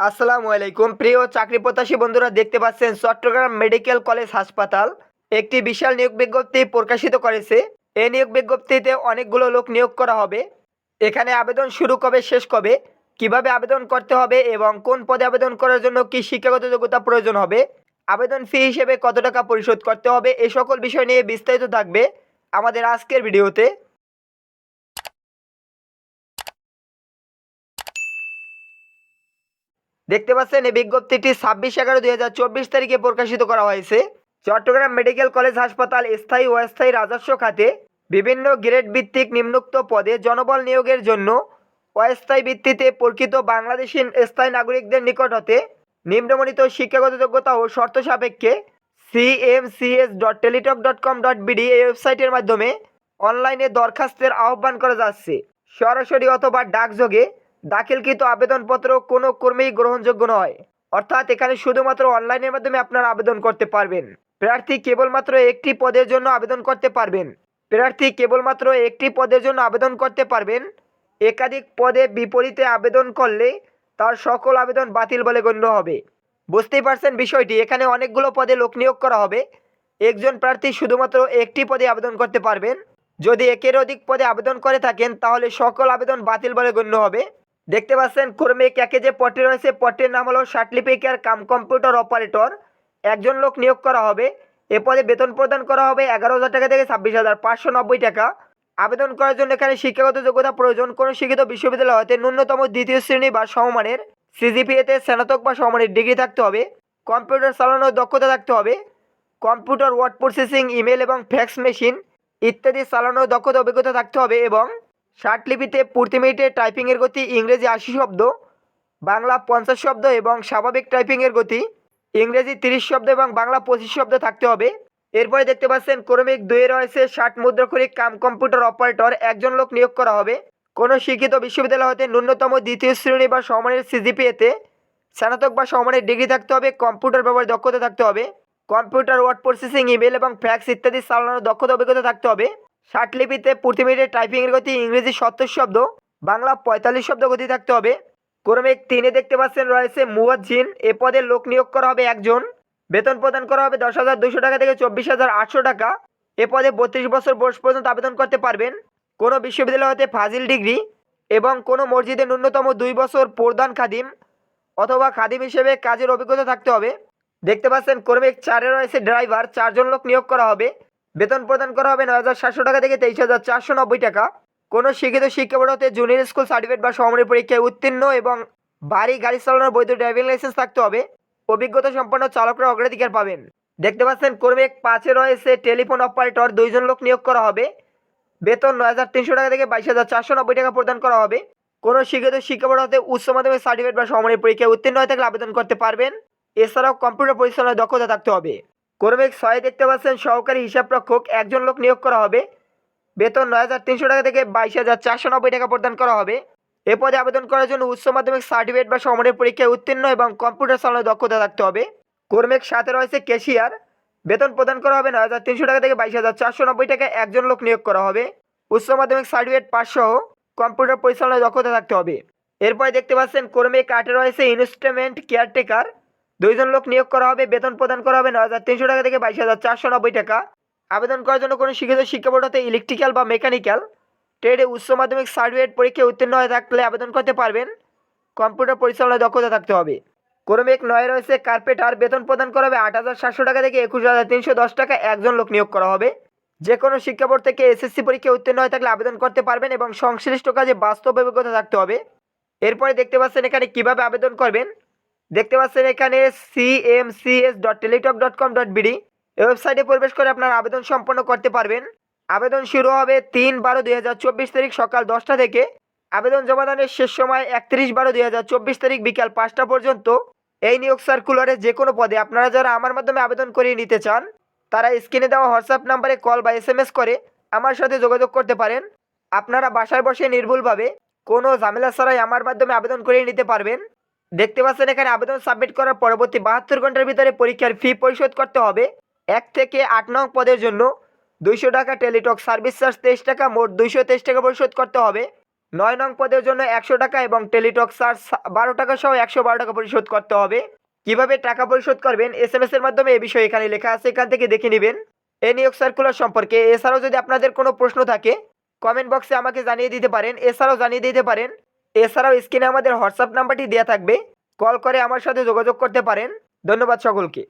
আসসালামু আলাইকুম। প্রিয় চাকরি প্রত্যাশী বন্ধুরা, দেখতে পাচ্ছেন চট্টগ্রাম মেডিকেল কলেজ হাসপাতাল। একটি বিশাল নিয়োগ বিজ্ঞপ্তি প্রকাশিত করেছে। এই নিয়োগ বিজ্ঞপ্তিতে অনেকগুলো লোক নিয়োগ করা হবে। এখানে আবেদন শুরু কবে, শেষ কবে, কীভাবে আবেদন করতে হবে এবং কোন পদে আবেদন করার জন্য কি শিক্ষাগত যোগ্যতা প্রয়োজন হবে, আবেদন ফি হিসেবে কত টাকা পরিশোধ করতে হবে এই সকল বিষয় নিয়ে বিস্তারিত থাকবে আমাদের আজকের ভিডিওতে। দেখতে পাচ্ছেন, এই বিজ্ঞপ্তিটি ছাব্বিশ এগারো দুই হাজার চব্বিশ তারিখে প্রকাশিত করা হয়েছে। চট্টগ্রাম মেডিকেল কলেজ হাসপাতাল স্থায়ী ও অস্থায়ী রাজস্ব খাতে বিভিন্ন গ্রেড ভিত্তিক নিম্নোক্ত পদে জনবল নিয়োগের জন্য অস্থায়ী ভিত্তিতে প্রকৃত বাংলাদেশি স্থায়ী নাগরিকদের নিকট হতে নিম্নমণিত শিক্ষাগত যোগ্যতা ও শর্ত সাপেক্ষে CMCS dot Teletalk dot com dot BD এই ওয়েবসাইটের মাধ্যমে অনলাইনে দরখাস্তের আহ্বান করা যাচ্ছে। সরাসরি অথবা ডাকযোগে দাখিলকৃত আবেদনপত্র কোনো কর্মেই গ্রহণযোগ্য নয়। অর্থাৎ এখানে শুধুমাত্র অনলাইনের মাধ্যমে আপনারা আবেদন করতে পারবেন। প্রার্থী কেবলমাত্র একটি পদের জন্য আবেদন করতে পারবেন। প্রার্থী কেবলমাত্র একটি পদের জন্য আবেদন করতে পারবেন। একাধিক পদে বিপরীতে আবেদন করলে তার সকল আবেদন বাতিল বলে গণ্য হবে। বুঝতেই পারছেন বিষয়টি? এখানে অনেকগুলো পদে লোক নিয়োগ করা হবে। একজন প্রার্থী শুধুমাত্র একটি পদে আবেদন করতে পারবেন। যদি একের অধিক পদে আবেদন করে থাকেন, তাহলে সকল আবেদন বাতিল বলে গণ্য হবে। দেখতে পাচ্ছেন কর্মী যে পদটি রয়েছে পদটির নাম হলো সার্টিফিকেট কাম কম্পিউটার অপারেটর। একজন লোক নিয়োগ করা হবে। এ পদে বেতন প্রদান করা হবে এগারো হাজার টাকা থেকে ছাব্বিশ হাজার পাঁচশো নব্বই টাকা। আবেদন করার জন্য এখানে শিক্ষাগত যোগ্যতা প্রয়োজন। কোনো শিক্ষিত বিশ্ববিদ্যালয় হতে ন্যূনতম দ্বিতীয় শ্রেণি বা সমমানের সিজিপিএতে স্নাতক বা সমমানের ডিগ্রি থাকতে হবে। কম্পিউটার চালানোর দক্ষতা থাকতে হবে। কম্পিউটার ওয়ার্ড প্রসেসিং, ইমেল এবং ফ্যাক্স মেশিন ইত্যাদি চালানোর দক্ষতা অভিজ্ঞতা থাকতে হবে এবং লিপিতে প্রতি মিনিটে টাইপিংয়ের গতি ইংরেজি আশি শব্দ, বাংলা পঞ্চাশ শব্দ এবং স্বাভাবিক টাইপিংয়ের গতি ইংরেজি তিরিশ শব্দ এবং বাংলা পঁচিশ শব্দ থাকতে হবে। এরপরে দেখতে পাচ্ছেন ক্রমিক দুয়ে রয়েছে ষাট মুদ্রাক্ষরিক কাম কম্পিউটার অপারেটর, একজন লোক নিয়োগ করা হবে। কোনো শিক্ষিত বিশ্ববিদ্যালয় হতে ন্যূনতম দ্বিতীয় শ্রেণি বা সমানের সিজিপিএতে স্নাতক বা সমানের ডিগ্রি থাকতে হবে, কম্পিউটার ব্যবহার দক্ষতা থাকতে হবে, কম্পিউটার ওয়ার্ড প্রসেসিং, ইমেল এবং ফ্যাক্স ইত্যাদি চালানোর দক্ষতা অভিজ্ঞতা থাকতে হবে। লিপিতে প্রতি মিনিটে টাইপিংয়ের গতি ইংরেজি সত্তর শব্দ, বাংলা পঁয়তাল্লিশ শব্দ গতি থাকতে হবে। ক্রমিক তিনে দেখতে পাচ্ছেন রয়েছে মুয়াজ্জিন। এ পদে লোক নিয়োগ করা হবে একজন। বেতন প্রদান করা হবে দশ হাজার দুশো টাকা থেকে চব্বিশ হাজার আটশো টাকা। এ পদে বত্রিশ বছর বয়স পর্যন্ত আবেদন করতে পারবেন। কোনো বিশ্ববিদ্যালয় হতে ফাজিল ডিগ্রি এবং কোনো মসজিদে ন্যূনতম দুই বছর প্রদান খাদিম অথবা খাদিম হিসেবে কাজের অভিজ্ঞতা থাকতে হবে। দেখতে পাচ্ছেন কর্মিক চারে রয়েছে ড্রাইভার, চারজন লোক নিয়োগ করা হবে। বেতন প্রদান করা হবে নয় হাজার সাতশো টাকা থেকে তেইশ হাজার চারশো নব্বই টাকা। কোনো শিক্ষিত শিক্ষা বোর্ড হতে জুনিয়র স্কুল সার্টিফিকেট বা সমরের পরীক্ষায় উত্তীর্ণ এবং বাড়ি গাড়ি চালানোর বৈধ ড্রাইভিং লাইসেন্স থাকতে হবে। অভিজ্ঞতা সম্পন্ন চালকরা অগ্রাধিকার পাবেন। দেখতে পাচ্ছেন কর্মিক পাঁচে রয়েছে টেলিফোন অপারেটর দুইজন লোক নিয়োগ করা হবে। বেতন নয় হাজার তিনশো টাকা থেকে বাইশ হাজার চারশো নব্বই টাকা প্রদান করা হবে। কোনো শিক্ষিত শিক্ষা বোর্ড হতে উচ্চ মাধ্যমিক সার্টিফিকেট বা সমরের পরীক্ষায় উত্তীর্ণ হয়ে থাকলে আবেদন করতে পারবেন। এছাড়াও কম্পিউটার পরিচালনায় দক্ষতা থাকতে হবে। কর্মিক ছয় দেখতে পাচ্ছেন, সহকারী হিসাবরক্ষক একজন লোক নিয়োগ করা হবে। বেতন নয় হাজার তিনশো টাকা থেকে বাইশ হাজার চারশো নব্বই টাকা প্রদান করা হবে। এ পদে আবেদন করার জন্য উচ্চ মাধ্যমিক সার্টিফিকেট বা সমরের পরীক্ষায় উত্তীর্ণ এবং কম্পিউটার চালানোর দক্ষতা থাকতে হবে। কর্মিক সাথে রয়েছে ক্যাশিয়ার। বেতন প্রদান করা হবে নয় হাজার তিনশো টাকা থেকে বাইশ হাজার চারশো নব্বই টাকা, একজন লোক নিয়োগ করা হবে। উচ্চ মাধ্যমিক সার্টিফিকেট সহ কম্পিউটার পরিচালনায় দক্ষতা থাকতে হবে। এরপরে দেখতে পাচ্ছেন কর্মিক আটে রয়েছে ইনস্ট্রুমেন্ট কেয়ারটেকার। দুইজন লোক নিয়োগ করা হবে, বেতন প্রদান করা হবে নয় হাজার তিনশো টাকা থেকে বাইশ হাজার চারশো নব্বই টাকা। আবেদন করার জন্য কোনো শিক্ষিত শিক্ষা বোর্ড হতে ইলেকট্রিক্যাল বা মেকানিক্যাল ট্রেডে উচ্চ মাধ্যমিক সার্টিফিকেট পরীক্ষায় উত্তীর্ণ হয়ে থাকলে আবেদন করতে পারবেন। কম্পিউটার পরিচালনায় দক্ষতা থাকতে হবে। ক্রমিক নয় রয়েছে কার্পেট আর বেতন প্রদান করা হবে আট হাজার সাতশো টাকা থেকে একুশ হাজার তিনশো দশ টাকা, একজন লোক নিয়োগ করা হবে। যে কোনো শিক্ষা বোর্ড থেকে এসএসসি পরীক্ষায় উত্তীর্ণ হয়ে থাকলে আবেদন করতে পারবেন এবং সংশ্লিষ্ট কাজে বাস্তব অভিজ্ঞতা থাকতে হবে। এরপরে দেখতে পাচ্ছেন এখানে কীভাবে আবেদন করবেন। দেখতে পাচ্ছেন এখানে CMCS dot Teletalk dot com dot BD এই ওয়েবসাইটে প্রবেশ করে আপনার আবেদন সম্পন্ন করতে পারবেন। আবেদন শুরু হবে তিন বারো দুই হাজার চব্বিশ তারিখ সকাল দশটা থেকে। আবেদন জমাদানের শেষ সময় একত্রিশ বারো দুই হাজার চব্বিশ তারিখ বিকাল পাঁচটা পর্যন্ত। এই নিয়োগ সার্কুলারে যে কোনো পদে আপনারা যারা আমার মাধ্যমে আবেদন করিয়ে নিতে চান, তারা স্ক্রিনে দেওয়া হোয়াটসঅ্যাপ নাম্বারে কল বা এস করে আমার সাথে যোগাযোগ করতে পারেন। আপনারা বাসায় বসে নির্ভুলভাবে কোনো ঝামেলা ছাড়াই আমার মাধ্যমে আবেদন করিয়ে নিতে পারবেন। দেখতে পাচ্ছেন এখানে আবেদন সাবমিট করার পরবর্তী বাহাত্তর ঘণ্টার ভিতরে পরীক্ষার ফি পরিশোধ করতে হবে। এক থেকে আট নং পদের জন্য দুইশো টাকা টেলিটক সার্ভিস চার্জ, তেইশ টাকা, মোট দুইশো তেইশ টাকা পরিশোধ করতে হবে। নয় নং পদের জন্য একশো টাকা এবং টেলিটক চার্জ বারো টাকা সহ একশো বারো টাকা পরিশোধ করতে হবে। কীভাবে টাকা পরিশোধ করবেন? এস এম এর মাধ্যমে এ বিষয়ে এখানে লেখা আছে, এখান থেকে দেখে নেবেন। এ নিয়োগ সার্কুলার সম্পর্কে। এছাড়াও যদি আপনাদের কোনো প্রশ্ন থাকে কমেন্ট বক্সে আমাকে জানিয়ে দিতে পারেন। এছাড়াও জানিয়ে দিতে পারেন এছাড়াও স্ক্রিনে আমাদের হোয়াটসঅ্যাপ নাম্বারটি দেওয়া থাকবে। কল করে আমার সাথে যোগাযোগ করতে পারেন। ধন্যবাদ সকলকে।